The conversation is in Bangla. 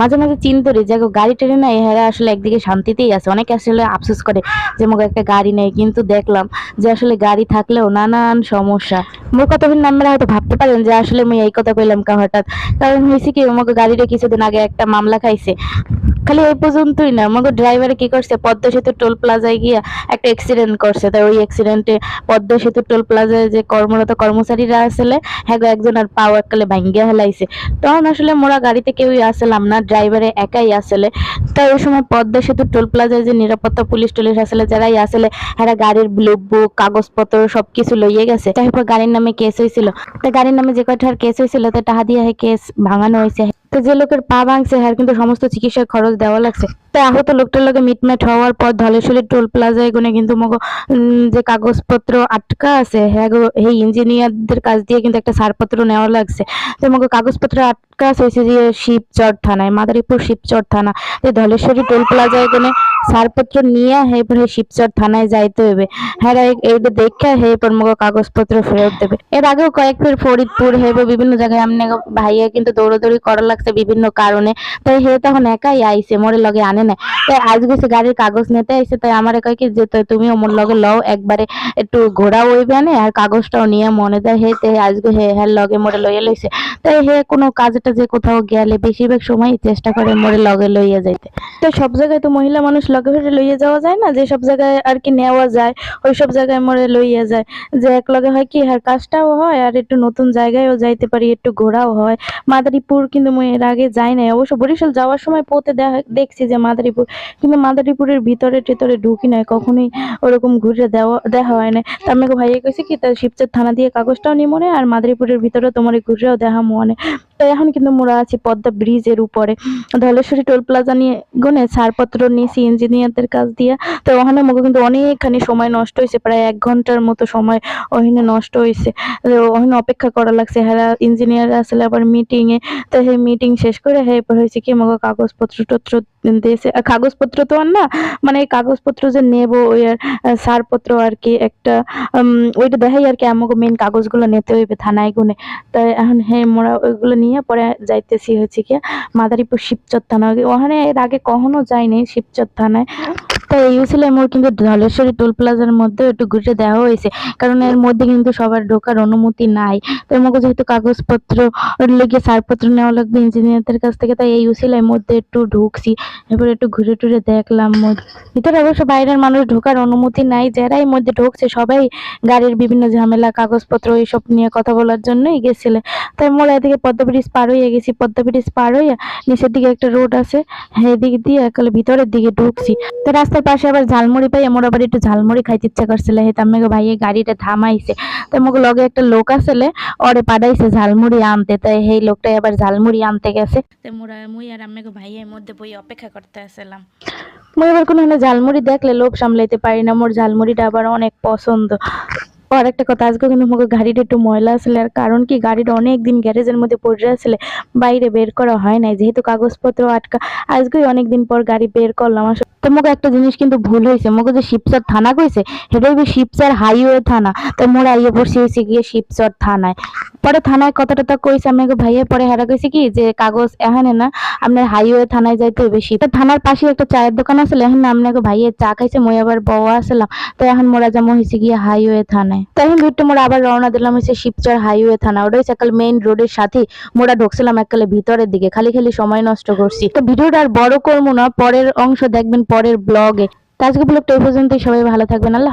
মাঝে মাঝে চিন্তা করি, যে গাড়ি ট্রেনে না এহারা আসলে একদিকে শান্তিতেই আছে। অনেকে আসলে আফসোস করে যে মোকে একটা গাড়ি নেই। কিন্তু দেখলাম যে, আসলে গাড়ি থাকলেও নানান সমস্যা। মোর কথা নাম্বারে হয়তো ভাবতে পারেন যে, আসলে মুই এই কথা কইলাম কা হঠাৎ কারণ হয়েছে কি আমাকে গাড়িটা কিছুদিন আগে একটা মামলা খাইছে। খালি এই পর্যন্তই না। আমাকে ড্রাইভারে কি করছে? পদ্মা সেতু টোল প্লাজায় গিয়া একটা অ্যাক্সিডেন্ট করছে। তাই ওই অ্যাক্সিডেন্টে পদ্মা সেতু টোল প্লাজায় যে কর্মরত কর্মচারীরা আসলে হ্যাঁ একজন আর পাও এককালে ভাঙ্গিয়া হেলাইছে। তখন আসলে মোরা গাড়িতে কেউই আসলাম না ড্রাইভারে একাই আসলে। তাই ওই সময় পদ্মা সেতু টোল প্লাজায় যে নিরাপত্তা পুলিশ টুলিশ আসলে, যারাই আসলে হ্যাঁ গাড়ির ব্লু বুক কাগজপত্র সবকিছু লইয়ে গেছে। তারপর গাড়ির নামে কেস হয়েছিল তাই গাড়ির নামে যে কয়টার কেস হয়েছিল তো টাকা দিয়ে কেস ভাঙানো হয়েছে তো যে লোকের পা ভাঙছে হ্যাঁ কিন্তু সমস্ত চিকিৎসার খরচ দেওয়া লাগছে। তো আহত লোকটার লগে মিটমেট হওয়ার পর ধলেশ্বরী টোল প্লাজায় গুনে কিন্তু যে কাগজপত্র আটকা আছে হ্যাঁ এই ইঞ্জিনিয়ারদের কাছ দিয়ে কিন্তু একটা ছাড়পত্র নেওয়া লাগছে। তো মগো কাগজপত্র আটকা আছে হয়েছে যে শিবচর থানায়, মাদারীপুর শিবচর থানা। তো ধলেশ্বরী টোল প্লাজায় গুনে ছাড়পত্র নিয়ে হ্যাঁ পরে শিবচর থানায় যাইতে হবে হ্যাঁ এইটা দেখে হ্যাঁ পর মগো কাগজপত্র ফেরত দেবে। এর আগেও কয়েকবার ফরিদপুর হ্যাঁ বিভিন্ন জায়গায় আমনে ভাইয়া কিন্তু দৌড়াদৌড়ি করা লাগছে বিভিন্ন কারণে। তাই হে তখন একাই আইছে, মোরে লগে আনে না। তাই আজ গেছে গাড়ির কাগজ নিতে আইছে তাই আমার কয় কি যে তুমি মোর লগে লও, একবারে একটু ঘোরা ওইবে আনে আর কাগজটাও নিয়ে মনে দেয় হে তে আজকে হে হ্যাঁ লগে মোরে লইয়া লইছে। তাই হে কোনো কাজটা যে কোথাও গেলে বেশিরভাগ সময় চেষ্টা করে মোরে লগে লইয়া যাইতে। তো সব জায়গায় তো মহিলা মানুষ লগে ফেরে লইয়া যাওয়া যায় না? যে সব জায়গায় আর কি নেওয়া যায়, ওই সব জায়গায় মোরে লইয়া যায়। যে এক লগে হয় কি আর কাজটাও হয় আর একটু নতুন জায়গায়ও যাইতে পারি, একটু ঘোরাও হয়। মাদারীপুর কিন্তু মুই এর আগে যাই নাই। অবশ্য বরিশাল যাওয়ার সময় পথে দেখা- দেখছি যে মাদারীপুর। কিন্তু মাদারীপুরের ভিতরে টেতরে ঢুকি নাই, কখনোই ওরকম ঘুরে দেওয়া দেখা হয় না তা আমাকে ভাইয়া কইছে কি তার শিবচর থানা দিয়ে কাগজটাও নিয়ে মনে আর মাদারীপুরের ভিতরে তোমার এই ঘুরেও দেখা মনে তো এখন কিন্তু মোরা আছি পদ্মা ব্রিজের উপরে। ধলেশ্বরী টোল প্লাজা নিয়ে গুনে ছাড়পত্র নিয়েছি ইঞ্জিনিয়ারদের কাছ দিয়ে। তো ওখানে আমাকে কিন্তু অনেকখানি সময় নষ্ট হয়েছে প্রায় এক ঘণ্টার মতো সময় ওখানে নষ্ট হয়েছে ওখানে অপেক্ষা করা লাগছে হ্যাঁ ইঞ্জিনিয়ার আসলে আবার মিটিং এ তো সেই মিটিং শেষ করে হ্যাঁ এরপর হয়েছে কি আমাকে কাগজপত্র টত্র দিয়েছে কাগজপত্র তো আর না মানে কাগজপত্র যে নেব, ওই আর সারপত্র আর কি একটা ওইটা দেখাই আর কি আমাকে মেন কাগজগুলো নিতে হইবে থানায় গুনে। তাই এখন হ্যাঁ মোরা ওইগুলো নিয়ে পরে যাইতেছি হচ্ছে কি মাদারীপুর শিবচর থানা ওখানে এর আগে কখনো যাইনি শিবচর থানায়। এই ছিল মোর কিন্তু ধলেশ্বরী টোল প্লাজার মধ্যে একটু ঘুরে দেওয়া হয়েছে। কারণ এর মধ্যে কিন্তু সবার ঢোকার অনুমতি নাই। তো আমাকে যেহেতু কাগজপত্র লেগে ছাড়পত্র নেওয়া লাগবে ইঞ্জিনিয়ারদের কাছ থেকে, তাই এই ছিল মধ্যে একটু ঢুকছি। এরপর একটু ঘুরে টুরে দেখলাম ভিতরে অবশ্য বাইরের মানুষ ঢোকার অনুমতি নাই। যারাই মধ্যে ঢুকছে সবাই গাড়ির বিভিন্ন ঝামেলা, কাগজপত্র এইসব নিয়ে কথা বলার জন্যই গেছিলে। তাই মোরা এদিকে পদ্মা ব্রিজ পার হয়ে গেছি। পদ্মা ব্রিজ পার হয়ে নিচের দিকে একটা রোড আছে। হ্যাঁ এদিক দিয়ে একালে ভিতরের দিকে ঢুকছি। তো রাস্তার পাশে আবার ঝালমুড়ি পাই আমার আবার একটু ঝালমুড়ি খাইতে ইচ্ছা করছিল। হে তার ভাই গাড়িটা থামাইছে। তো আমাকে লগে একটা লোক আসলে ওরে পাঠাইছে ঝালমুড়ি আনতে। তাই সেই লোকটাই আবার ঝালমুড়ি আনতে গেছে। তো মোরা মুই আর আমাকে ভাইয়ের মধ্যে বই অপেক্ষা করতে আসলাম। মুই আবার কোনো ঝালমুড়ি দেখলে লোভ সামলাইতে পারি না। মোর ঝালমুড়িটা আবার অনেক পছন্দ। আর একটা কথা আজকে কিন্তু আমাকে গাড়িটা একটু ময়লা আসলে। আর কারণ কি গাড়িটা অনেক দিন গ্যারেজের মধ্যে পড়ে আসলে বাইরে বের করা হয় নাই। যেহেতু কাগজপত্র আটকা আজকেই অনেক দিন পর গাড়ি বের করলাম। আসলে তো মোকে একটা জিনিস কিন্তু ভুল হয়েছে। মোকে যে শিবচর থানা কইছে সেটা শিবচর হাইওয়ে থানা। তো মোরা ইয়ে পড়ছি হয়েছে গিয়ে শিবচর থানায়। পরে থানায় কথাটা তো কইছে, আমি আগে ভাইয়া পরে হারা কইছে কি যে কাগজ এখানে না, আপনার হাইওয়ে থানায় যাইতে শিব তো থানার পাশে একটা চায়ের দোকান আসলে এখন আপনাকে ভাইয়া চা খাইছে, মই আবার বউ আসলাম। তো এখন মোরা যেমন হয়েছে গিয়ে হাইওয়ে থানায়। তো এখন ভিতরে মোরা আবার রওনা দিলাম হচ্ছে শিবচর হাইওয়ে থানা, ওটা হচ্ছে একাল মেইন রোডের সাথে মোরা ঢুকছিলাম একালে ভিতরের দিকে, খালি খালি সময় নষ্ট করছি। তো ভিডিওটা আর বড় করব না, পরের অংশ দেখবেন পরের ব্লগে তো আজকে ব্লগটা এই পর্যন্তই, সবাই ভালো থাকবেন, আল্লাহ।